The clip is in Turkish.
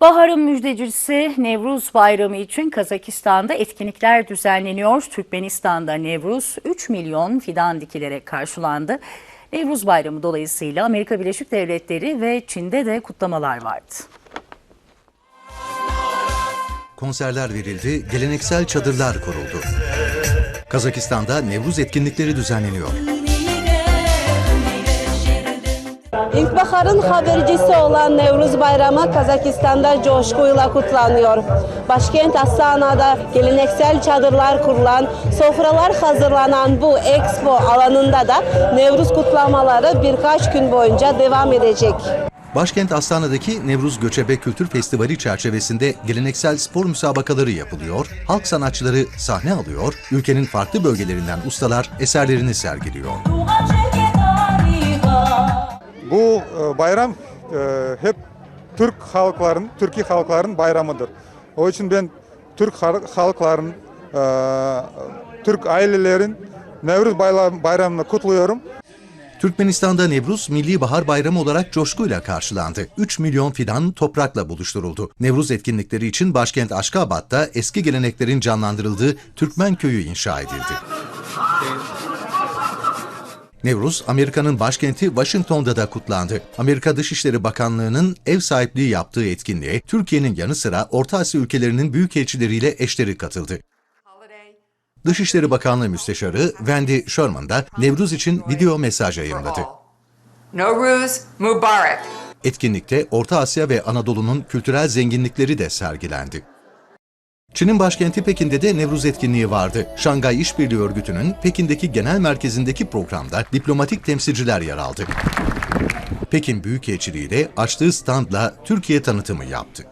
Baharın müjdecisi Nevruz Bayramı için Kazakistan'da etkinlikler düzenleniyor. Türkmenistan'da Nevruz 3 milyon fidan dikilerek karşılandı. Nevruz Bayramı dolayısıyla Amerika Birleşik Devletleri ve Çin'de de kutlamalar vardı. Konserler verildi, geleneksel çadırlar kuruldu. Kazakistan'da Nevruz etkinlikleri düzenleniyor. İlkbaharın habercisi olan Nevruz Bayramı Kazakistan'da coşkuyla kutlanıyor. Başkent Astana'da geleneksel çadırlar kurulan, sofralar hazırlanan bu expo alanında da Nevruz kutlamaları birkaç gün boyunca devam edecek. Başkent Astana'daki Nevruz Göçebe Kültür Festivali çerçevesinde geleneksel spor müsabakaları yapılıyor, halk sanatçıları sahne alıyor, ülkenin farklı bölgelerinden ustalar eserlerini sergiliyor. Bu e, bayram e, hep Türk halkların, Türkiye halkların bayramıdır. O için ben Türk hal- halkların, e, Türk ailelerin Nevruz bayram, bayramını kutluyorum. Türkmenistan'da Nevruz Milli Bahar Bayramı olarak coşkuyla karşılandı. 3 milyon fidan toprakla buluşturuldu. Nevruz etkinlikleri için başkent Aşkabat'ta eski geleneklerin canlandırıldığı Türkmen Köyü inşa edildi. Nevruz, Amerika'nın başkenti Washington'da da kutlandı. Amerika Dışişleri Bakanlığı'nın ev sahipliği yaptığı etkinliğe Türkiye'nin yanı sıra Orta Asya ülkelerinin büyükelçileriyle eşleri katıldı. Dışişleri Bakanlığı Müsteşarı Wendy Sherman da Nevruz için video mesaj yayınladı. Nowruz Mubarak. Etkinlikte Orta Asya ve Anadolu'nun kültürel zenginlikleri de sergilendi. Çin'in başkenti Pekin'de de Nevruz etkinliği vardı. Şangay İşbirliği Örgütü'nün Pekin'deki genel merkezindeki programda diplomatik temsilciler yer aldı. Pekin Büyükelçiliği de açtığı standla Türkiye tanıtımı yaptı.